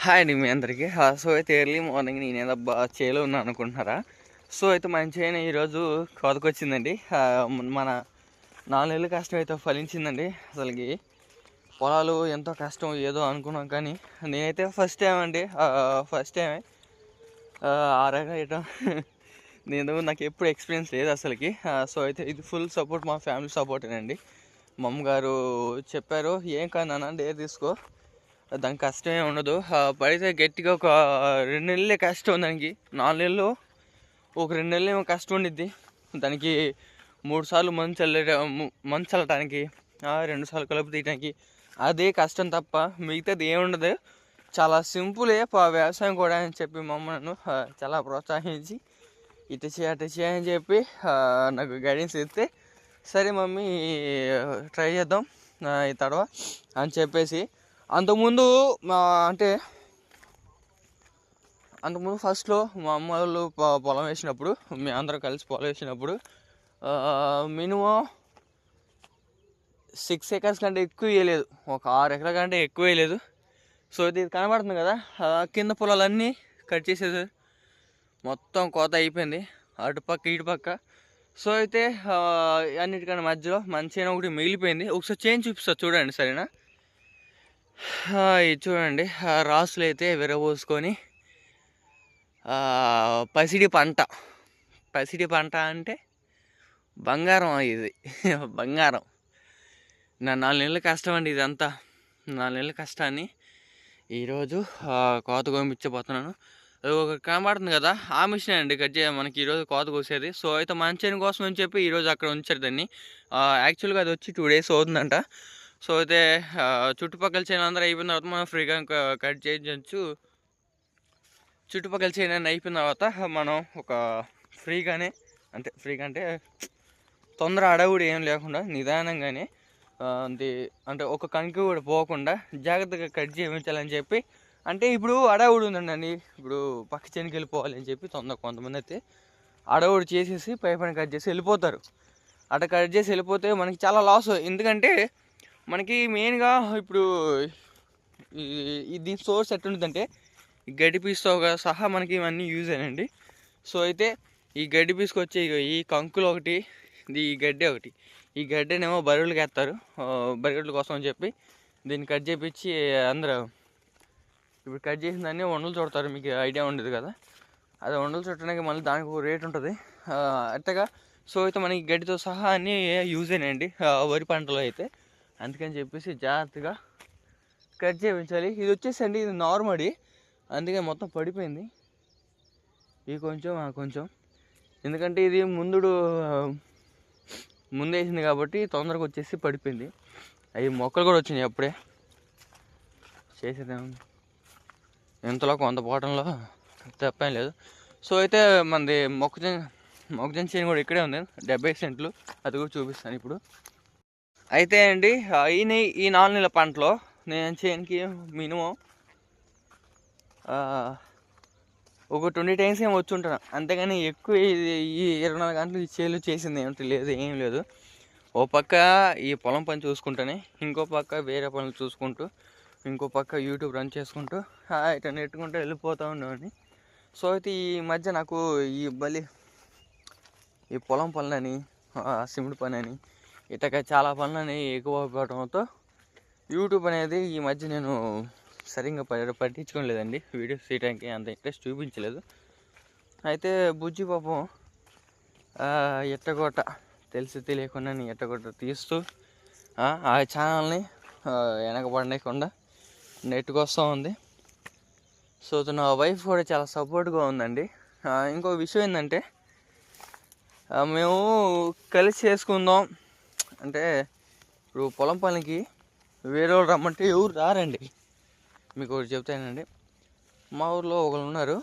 Hi అండి మీ అందరికీ. So అయితే ఎర్లీ మార్నింగ్ నేను ఏదో బా చేలో ఉన్నా అనుకుంటున్నారా? సో అయితే మన ఈరోజు కోతకొచ్చిందండి. మన- మన నాలుగు కష్టం అయితే ఫలించిందండి. అసలుకి పొలాలు ఎంతో కష్టం ఏదో అనుకున్నాం కానీ నేనైతే ఫస్ట్ టైం అండి. ఫస్ట్ టైమే. ఆ రకంగా వేయటం నేను నాకు ఎప్పుడు ఎక్స్పీరియన్స్ లేదు అసలుకి. సో అయితే ఇది ఫుల్ సపోర్ట్ మా ఫ్యామిలీ సపోర్టేనండి. మా అమ్మగారు చెప్పారు ఏం కాదు నాన్న డేర్ తీసుకో. దానికి కష్టమే ఉండదు. పడితే గట్టిగా ఒక రెండు నెలలే కష్టం దానికి. నాలుగు నెలలు ఒక రెండు నెలలు ఏమో కష్టం ఉండిద్ది. దానికి మూడు సార్లు మంచు చల్లే మంచు చల్లటానికి రెండు సార్లు కలుపు తీయడానికి అదే కష్టం తప్ప మిగతాది ఏముండదు చాలా సింపులే వ్యవసాయం కూడా అని చెప్పి మమ్మల్ని చాలా ప్రోత్సహించి ఇటు చేయ అటు చేయ అని చెప్పి నాకు గైడెన్స్ ఇస్తే సరే మమ్మీ ట్రై చేద్దాం ఈ తడవ అని చెప్పేసి అంతకుముందు మా అంటే అంతకుముందు ఫస్ట్లో మా అమ్మ వాళ్ళు పొ- పొలం వేసినప్పుడు మేము అందరం కలిసి పొలం వేసినప్పుడు మినిమం సిక్స్ ఎకర్స్ కంటే ఎక్కువ వేయలేదు. ఒక ఆరు ఎకరాల కంటే ఎక్కువ వేయలేదు. సో ఇది కనబడుతుంది కదా? కింద పొలాలన్నీ కట్ చేసేది మొత్తం కోత అయిపోయింది. అటుపక్క ఇటుపక్క సో అయితే అన్నిటికన్నా మధ్యలో మంచిగా ఒకటి మిగిలిపోయింది. ఒకసారి చేంజ్ చూపిస్తా చూడండి సరేనా? ఇది చూడండి. రాసులు అయితే విరబోసుకొని పసిడి పంట. పసిడి పంట అంటే బంగారం ఇది. బంగారం. నా నాలుగు నెలల కష్టం అండి ఇదంతా. నాలుగు నెలల కష్టాన్ని ఈరోజు కోత కోపించబోతున్నాను అది ఒక కనబడుతుంది కదా ఆ మిషన్ అండి కట్ చేయ మనకి ఈరోజు కోత కోసేది. సో అయితే మంచి కోసం అని చెప్పి ఈరోజు అక్కడ ఉంచారు దాన్ని. యాక్చువల్గా అది వచ్చి టూ డేస్ అవుతుందంట. సో అయితే చుట్టుపక్కల చైన్ అందరూ అయిపోయిన తర్వాత మనం ఫ్రీగా కట్ చేయించవచ్చు చుట్టుపక్కల చైన్ అన్నీ అయిపోయిన తర్వాత మనం ఒక ఫ్రీగానే అంటే ఫ్రీగా అంటే తొందర అడవుడు ఏం లేకుండా నిదానంగానే ఆ, అంటే అంటే ఒక కనికి కూడా పోకుండా జాగ్రత్తగా కట్ చేయించాలని చెప్పి అంటే ఇప్పుడు అడవుడు ఉందండి. ఇప్పుడు పక్క చేనికి వెళ్ళిపోవాలని చెప్పి తొందర కొంతమంది అయితే అడవుడు చేసేసి పై కట్ చేసి వెళ్ళిపోతారు. అట్లా కట్ చేసి వెళ్ళిపోతే మనకి చాలా లాస్ ఎందుకంటే మనకి మెయిన్గా ఇప్పుడు ఈ- దీని సోర్స్ ఎట్లుంటుందంటే ఈ గడ్డి పీస్తో సహా మనకి ఇవన్నీ యూజ్ అయినండి సో అయితే ఈ గడ్డి పీసుకు వచ్చే ఈ కంకులు ఒకటి ఇది ఈ గడ్డి ఒకటి. ఈ గడ్డనేమో బరువులకి వేస్తారు బరిగడ్ల కోసం అని చెప్పి దీన్ని కట్ చేపించి అందరూ ఇప్పుడు కట్ చేసిన దాన్ని వండలు చుడతారు. మీకు ఐడియా ఉండదు కదా. అది వండలు చూడటానికి మళ్ళీ దానికి ఒక రేట్ ఉంటుంది. అట్టగా సో అయితే మనకి గడ్డితో సహా అన్నీ యూజ్ అయినాయండి. వరి పంటలో అయితే. అందుకని చెప్పేసి జాగ్రత్తగా కట్ చేయించాలి. ఇది వచ్చేసండి ఇది నార్మడి. అందుకే మొత్తం పడిపోయింది. ఇది కొంచెం ఆ కొంచెం. ఎందుకంటే ఇది ముందుడు ముందేసింది కాబట్టి తొందరగా వచ్చేసి పడిపోయింది. అవి మొక్కలు కూడా వచ్చినాయి అప్పుడే. చేసేదేమో ఎంతలో కొంత పోవటంలో తప్పేం లేదు. సో అయితే మనది మొక్కజొన్న మొక్కజొన్న చేను కూడా ఇక్కడే ఉంది. డెబ్బై సెంట్లు. అది కూడా చూపిస్తాను ఇప్పుడు. అయితే అండి ఈ ఈ నాలుగు నెలల పంటలో నేను చేయడానికి మినిమం ఒక ట్వంటీ టైమ్స్ ఏం వచ్చి ఉంటాను అంతేగాని ఎక్కువ ఇది ఈ ఇరవై నాలుగు గంటలు ఈ చేలు చేసింది ఏమిటి లేదు ఏం లేదు. ఓ పక్క ఈ పొలం పని చూసుకుంటూనే ఇంకో పక్క వేరే పనులు చూసుకుంటూ ఇంకో పక్క యూట్యూబ్ రన్ చేసుకుంటూ ఇట్లా నెట్టుకుంటూ వెళ్ళిపోతూ ఉండేవాడిని. సో అయితే ఈ మధ్య నాకు ఈ బలి ఈ పొలం పనులని సిమెంట్ పని అని ఇటక చాలా పనులని ఎక్కువ పడటంతో యూట్యూబ్ అనేది ఈ మధ్య నేను సరిగ్గా ప- పట్టించుకోలేదండి. వీడియోస్ తీయడానికి అంత ఇంట్రెస్ట్ చూపించలేదు. అయితే బుజ్జి పాపం ఎట్టగొట్ట తెలిసి తెలియకుండా నేను ఎట్టగొట్ట తీస్తూ ఆ, ఛానల్ని ఛానల్ని వెనకబడకుండా నెట్టుకొస్తూ ఉంది. సో నా వైఫ్ కూడా చాలా సపోర్ట్గా ఉందండి. ఇంకో విషయం ఏంటంటే మేము కలిసి చేసుకుందాం అంటే ఇప్పుడు పొలం పనికి వేరే వాళ్ళు రమ్మంటే ఎవరు రారండి? మీకు ఒకటి చెప్తానండి మా ఊర్లో ఒకరు ఉన్నారు.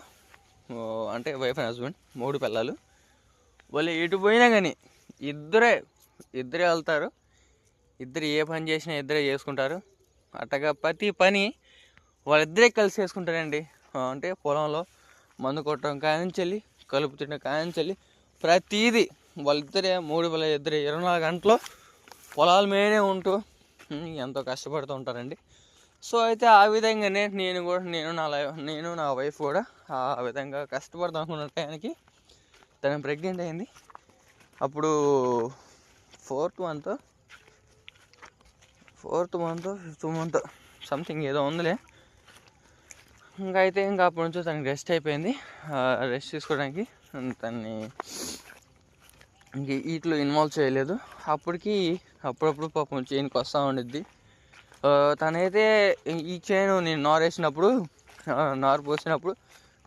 అంటే వైఫ్ అండ్ హస్బెండ్ మూడు పిల్లలు. వాళ్ళు ఎటు పోయినా కానీ ఇద్దరే ఇద్దరే వెళ్తారు. ఇద్దరు ఏ పని చేసినా ఇద్దరే చేసుకుంటారు. అట్టగా ప్రతి పని వాళ్ళిద్దరే కలిసి చేసుకుంటారండి. అంటే పొలంలో మందు కొట్టడం కానించెల్లి కలుపు తినడం కానించెల్లి ప్రతిదీ వాళ్ళిద్దరే మూడు వేల ఇద్దరు ఇరవై నాలుగు గంటలు పొలాల మీదే ఉంటూ ఎంతో కష్టపడుతూ ఉంటారండి. సో అయితే ఆ విధంగానే నేను కూడా నేను నా లైఫ్ నేను నా వైఫ్ కూడా ఆ విధంగా కష్టపడదాం అనుకున్న టైంకి తను ప్రెగ్నెంట్ అయింది. అప్పుడు fourth month fourth month fifth month something ఏదో ఉందిలే. ఇంకా అయితే ఇంకా అప్పటి నుంచి తనకి రెస్ట్ అయిపోయింది. రెస్ట్ తీసుకోవడానికి తన్ని ఇంక వీటిలో ఇన్వాల్వ్ చేయలేదు. అప్పటికి అప్పుడప్పుడు పాపం చైన్కి వస్తూ ఉండిద్ది. తనైతే ఈ చైన్ నేను నార్ వేసినప్పుడు నార్ పోసినప్పుడు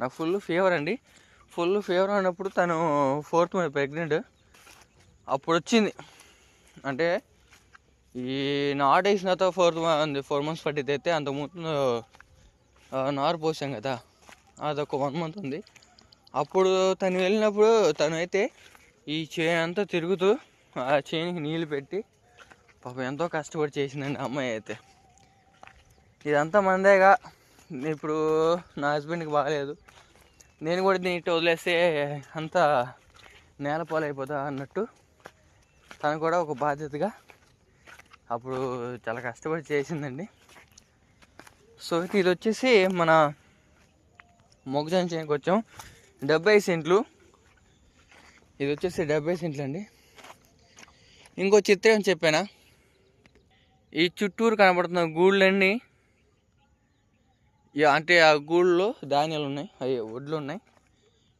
నాకు ఫుల్ ఫీవర్ అండి. ఫుల్ ఫీవర్ అన్నప్పుడు తను ఫోర్త్ మంత్ ప్రెగ్నెంట్ అప్పుడు వచ్చింది. అంటే ఈ నాట్ వేసిన తర్వాత ఫోర్త్ మంత్ ఫోర్ మంత్స్ పట్టింది అయితే అంతకుముందు నార్ పోసాం కదా. అదొక వన్ మంత్ ఉంది. అప్పుడు తను వెళ్ళినప్పుడు తను అయితే ఈ చేను అంతా తిరుగుతూ ఆ చేనుకి నీళ్ళు పెట్టి పాపం ఎంతో కష్టపడి చేసిందండి అమ్మాయి అయితే. ఇదంతా మందేగా ఇప్పుడు నా హస్బెండ్కి బాగాలేదు నేను కూడా దీన్ని వదిలేస్తే అంతా నేల పాలైపోతా అన్నట్టు తను కూడా ఒక బాధ్యతగా అప్పుడు చాలా కష్టపడి చేసిందండి. సో ఇది వచ్చేసి మన మొగజాన్ చేనుకి వచ్చాం డెబ్బై సెంట్లు ఇది వచ్చేసి డెబ్బై సెంట్లు అండి. ఇంకో చిత్రం చెప్పానా? ఈ చుట్టూరు కనబడుతున్న గూళ్ళన్నీ ఇక అంటే ఆ గూళ్ళలో ధాన్యాలు ఉన్నాయి అవి వడ్లు ఉన్నాయి.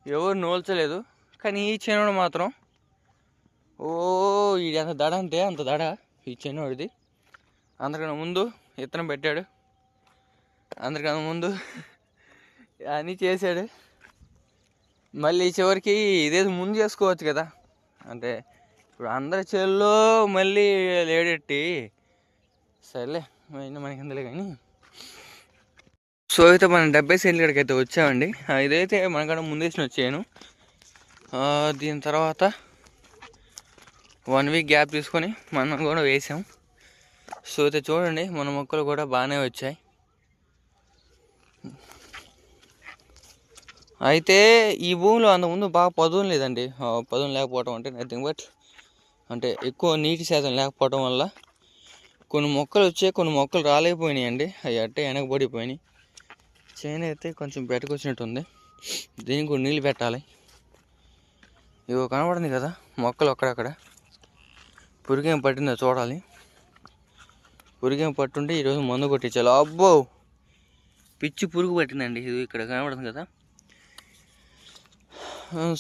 ఎవరు నోల్చలేదు కానీ ఈ చిన్నోడు మాత్రం ఓ ఇది అంత దడ అంటే అంత దడ ఈ చిన్నోడిది. అందరికన్నా ముందు ఇతను పెట్టాడు. అందరికన్నా ముందు అన్నీ చేశాడు. మళ్ళీ చివరికి ఇదేదో ముందు చేసుకోవచ్చు కదా. అంటే ఇప్పుడు అందరి చేల్లో మళ్ళీ లేడెట్టి సరేలే అయినా మనకి ఎందులే కానీ. సో అయితే మనం డెబ్బై సెంట్లు ఇక్కడికి అయితే వచ్చామండి. ఇదైతే మనకన్నా ముందేసిన వచ్చాను దీని తర్వాత వన్ వీక్ గ్యాప్ తీసుకొని మనం కూడా వేసాం. సో అయితే చూడండి మన మొక్కలు కూడా బాగానే వచ్చాయి. అయితే ఈ భూమిలో అంతకుముందు బాగా పదును లేదండి. ఆ, పదును లేకపోవడం అంటే నథింగ్ బట్ అంటే ఎక్కువ నీటి శాతం లేకపోవడం వల్ల కొన్ని మొక్కలు వచ్చాయి కొన్ని మొక్కలు రాలేకపోయినాయి అండి అవి అట్టే వెనకబడిపోయినాయి చేను అయితే కొంచెం బెటకొచ్చినట్టుంది. దీనికి కూడా నీళ్ళు పెట్టాలి. ఇవి కనబడింది కదా మొక్కలు అక్కడక్కడ. పురిగేం పట్టిందో చూడాలి. పురిగేం పట్టుంటే ఈరోజు మందు కొట్టించాలి. అబ్బో! పిచ్చి పురుగు పట్టిందండి. ఇది ఇక్కడ కనబడుతుంది కదా.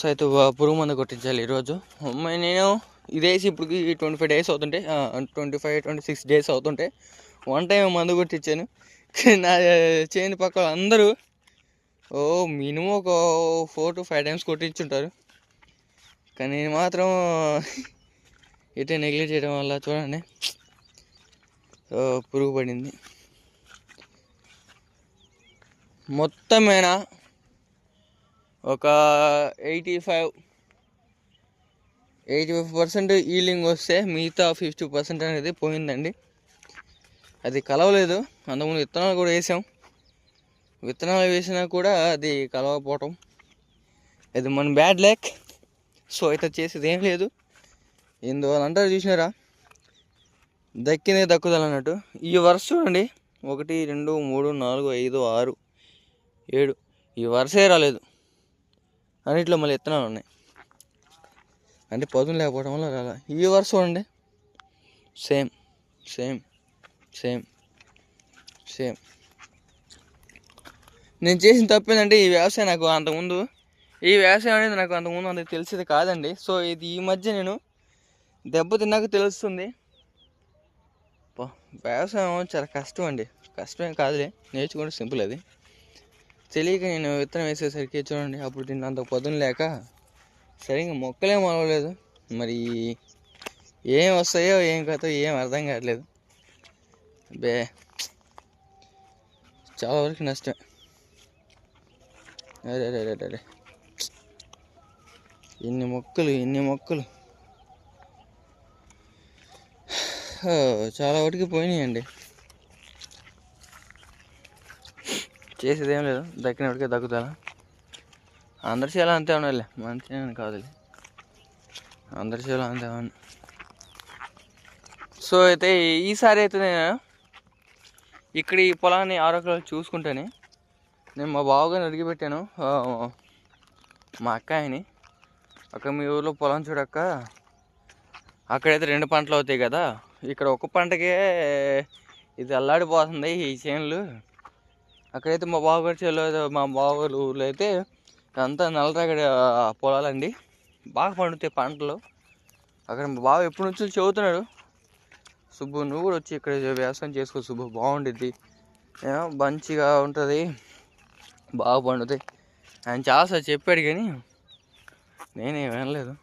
సైతు పురుగు మందు కొట్టించాలి ఈరోజు. నేను ఇదేసి ఇప్పటికి ట్వంటీ ఫైవ్ డేస్ అవుతుంటే twenty five twenty six days అవుతుంటే వన్ టైం మందు కొట్టించాను. నా చేను పక్కన అందరూ ఓ మినిమం ఒక ఫోర్ టు ఫైవ్ టైమ్స్ కొట్టించుంటారు. కానీ నేను మాత్రం ఇటే నెగ్లెక్ట్ చేయడం వల్ల చూడండి పురుగు పడింది. మొత్తమేన? ఒక eighty five eighty five percent ఈలింగ్ వస్తే మిగతా ఫిఫ్టీ పర్సెంట్ అనేది పోయిందండి. అది కలవలేదు. అంతకుముందు విత్తనాలు కూడా వేసాం. విత్తనాలు వేసినా కూడా అది కలవకపోవటం. అది మన బ్యాడ్ ల్యాక్ సో అయితే చేసేది ఏం లేదు. ఎందువల్ల అంటారు చూసినారా? దక్కినే దక్కుదల అన్నట్టు. ఈ వరుస చూడండి. ఒకటి రెండు మూడు నాలుగు ఐదు ఆరు ఏడు. ఈ వరుసే రాలేదు. అన్నిట్లో మళ్ళీ విత్తనాలు ఉన్నాయి. అంటే పదును లేకపోవడం వల్ల రాలా. ఈ వరుస చూడండి. సేమ్ సేమ్ సేమ్ సేమ్ నేను చేసిన తప్పేందంటే ఈ వ్యవసాయం నాకు అంతకుముందు ఈ వ్యవసాయం అనేది నాకు అంతకుముందు అంత తెలిసేది కాదండి. సో ఇది ఈ మధ్య నేను దెబ్బ తిన్నాక తెలుస్తుంది. వ్యవసాయం చాలా కష్టం అండి. కష్టమే కాదులే నేర్చుకుంటే సింపుల్ అది. తెలియక నేను విత్తనం వేసేసరికి చూడండి అప్పుడు దీన్ని అంత పొద్దున లేక సరిగ్గా మొక్కలే మొలవలేదు. మరి ఏం వస్తాయో ఏం కథో ఏం అర్థం కావట్లేదు. బే చాలా వరకు నష్టం అరే అరే అరే ఎన్ని మొక్కలు ఎన్ని మొక్కలు. చాలా వరకు పోయినాయండి. చేసేది ఏం లేదు. దక్కినప్పటికే దక్కుతా అందరి చేయాలి అంతే ఉండాలి మంచిగా కాదు అందరి చేయాలి అంతే ఉంది సో అయితే ఈసారి అయితే నేను ఇక్కడ ఈ పొలాన్ని ఆరోగ్యాలు చూసుకుంటేనే నేను మా బావగారిని అడిగి పెట్టాను మా అక్కాయని. అక్క మీ ఊర్లో పొలం చూడక్క అక్కడైతే రెండు పంటలు అవుతాయి కదా. ఇక్కడ ఒక పంటకే ఇది అల్లాడిపోతుంది ఈ చేనులు. అక్కడైతే మా బావగారి చేలో మా బావగారి ఊర్లో అయితే అంతా నల్లరేగడి పొలాలండి. బాగా పండుతాయి పంటలు. అక్కడ మా బావ ఎప్పటి నుంచో చెబుతున్నాడు సుబ్బు నువ్వు కూడా వచ్చి ఇక్కడ వ్యవసాయం చేసుకో సుబ్బు బాగుండిద్ది. ఏమో మంచిగా ఉంటుంది. బాగా పండుతాయి. ఆయన చాలాసార్లు చెప్పాడు కానీ నేనే వినలేదు.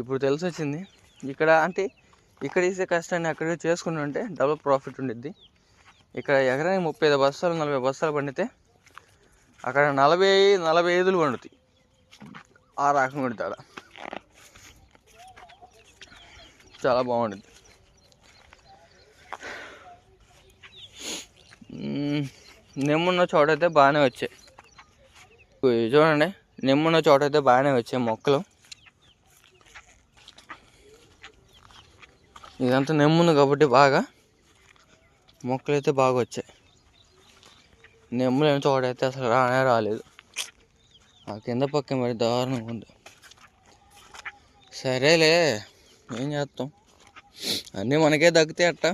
ఇప్పుడు తెలిసి వచ్చింది ఇక్కడ అంటే ఇక్కడ ఇస్తే కష్టాన్ని అక్కడ చేసుకుని ఉంటే డబుల్ ప్రాఫిట్ ఉండిద్ది. ఇక్కడ ఎకరానికి ముప్పై ఐదు బస్తాలు నలభై బస్తాలు పండితే అక్కడ నలభై నలభై ఐదులు పండుతాయి. ఆ రకం పండుతాడ చాలా బాగుంటుంది. నిమ్మున్న నెమ్మున్న చోట అయితే బాగానే వచ్చాయి. చూడండి. నెమ్మున్న చోట అయితే బాగానే వచ్చాయి మొక్కలు. ఇదంతా నెమ్ముంది కాబట్టి బాగా మొక్కలు అయితే బాగా వచ్చాయి నెమ్ము లేని చోట అయితే అసలు రానే రాలేదు. ఆ కింద పక్క మరి దారుణంగా ఉంది. సరేలే ఏం చేస్తాం అన్నీ మనకే దక్కితే అట్ట?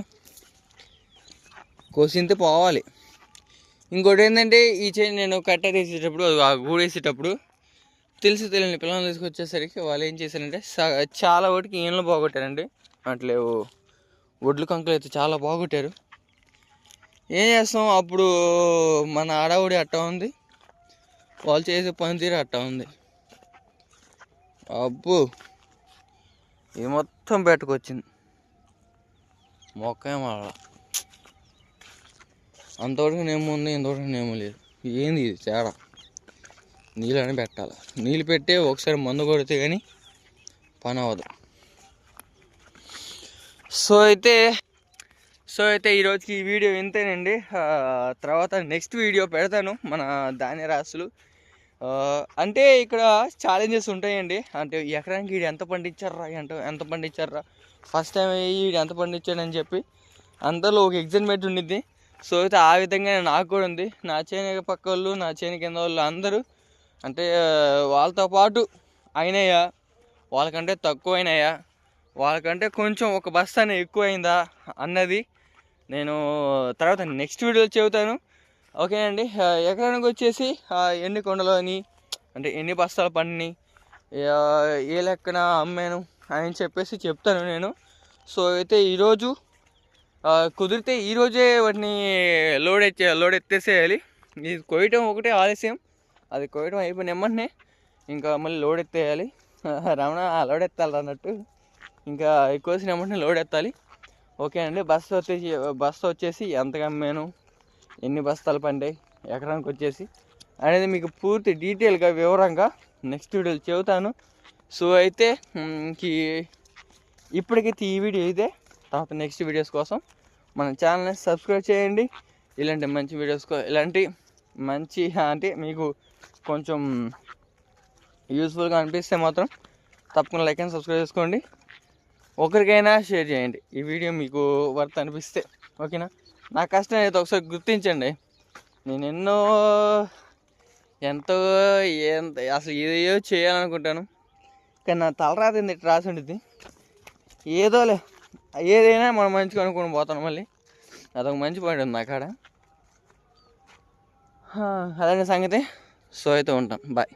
కోసింతే పోవాలి. ఇంకోటి ఏంటంటే ఈ చైన్ నేను కట్ట తీసేటప్పుడు ఆ గూడేసేటప్పుడు తెలిసి తెలియని పిల్లలు తీసుకొచ్చేసరికి వాళ్ళు ఏం చేశారంటే చాలా వాటికి ఈయనలు బాగొట్టారండి అట్లే ఒడ్లు కంకులు అయితే చాలా బాగొట్టారు ఏం చేస్తాం? అప్పుడు మన ఆడవుడి అట్ట ఉంది. వాళ్ళు చేసే పనితీరు అట్ట ఉంది. అబ్బో! ఇది మొత్తం పెట్టుకొచ్చింది మొక్క ఏమో అంతవరకు నేమో ఉంది ఇంతవరకు నేమో లేదు. ఏంది ఇది? తేడా. నీళ్ళని పెట్టాలి. నీళ్ళు పెట్టి ఒకసారి మందు కొడితే కానీ పని అవ్వదు. సో అయితే సో అయితే ఈరోజుకి ఈ వీడియో ఇంతేనండి. తర్వాత నెక్స్ట్ వీడియో పెడతాను మన ధాన్య రాసులు అంటే ఇక్కడ ఛాలెంజెస్ ఉంటాయండి. అంటే ఎకరానికి వీడు ఎంత పండించారా ఎంత ఎంత పండించారా ఫస్ట్ టైం వీడు ఎంత పండించాడని చెప్పి అందరిలో ఒక ఎగ్జైట్మెంట్ ఉండిద్ది. సో అయితే ఆ విధంగా నాకు కూడా ఉంది. నా చేను పక్క వాళ్ళు నా చేను కింద వాళ్ళు అందరూ అంటే వాళ్ళతో పాటు అయినాయా వాళ్ళకంటే తక్కువ అయినాయా వాళ్ళకంటే కొంచెం ఒక బస్తానే ఎక్కువైందా అన్నది నేను తర్వాత నెక్స్ట్ వీడియోలో చెబుతాను. ఓకే అండి? ఎకరానికి వచ్చేసి ఎన్ని కొండలు అని అంటే ఎన్ని బస్తాలు పండిని ఏ లెక్కన అమ్మాను అని చెప్పేసి చెప్తాను నేను. సో అయితే ఈరోజు కుదిరితే ఈరోజే వాటిని లోడ్ ఎత్తే లోడ్ ఎత్తేసేయాలి. ఇది కొయ్యటం ఒకటే ఆలస్యం. అది కొయ్యటం అయిపోయిన వెంటనే ఇంకా మళ్ళీ లోడ్ ఎత్తేయాలి. రమణ లోడ్ ఎత్తాలి అన్నట్టు ఇంకా ఎక్కువ వచ్చిన వెంటనే లోడ్ ఎత్తాలి. ఓకే అండి బస్సు వచ్చేసి బస్సు వచ్చేసి ఎంతగా అమ్మాను ఎన్ని బస్తాలు పండాయి? ఎకరానికి వచ్చేసి? అనేది మీకు పూర్తి డీటెయిల్గా వివరంగా నెక్స్ట్ వీడియోలో చెబుతాను. సో అయితే కి ఇప్పటికైతే ఈ వీడియో ఇదే. తర్వాత నెక్స్ట్ వీడియోస్ కోసం మన ఛానల్ని సబ్స్క్రైబ్ చేయండి. ఇలాంటి మంచి వీడియోస్ ఇలాంటి మంచి అంటే మీకు కొంచెం యూస్ఫుల్గా అనిపిస్తే మాత్రం తప్పకుండా లైక్ అండ్ సబ్స్క్రైబ్ చేసుకోండి. ఒకరికైనా షేర్ చేయండి. ఈ వీడియో మీకు వర్త్ అనిపిస్తే ఓకేనా? నా కష్టం అయితే ఒకసారి గుర్తించండి. నేను ఎన్నో ఎంతో ఎంత అసలు ఏదో చేయాలనుకుంటాను. కానీ నా తలరాత ఎందుకు రాసి ఉండిద్ది. ఏదోలే ఏదైనా మనం మంచిగా అనుకుని పోతాను మళ్ళీ. అదొక మంచి పాయింట్ ఉంది అక్కడ కాడ. సంగతి. సో అయితే ఉంటాం. బాయ్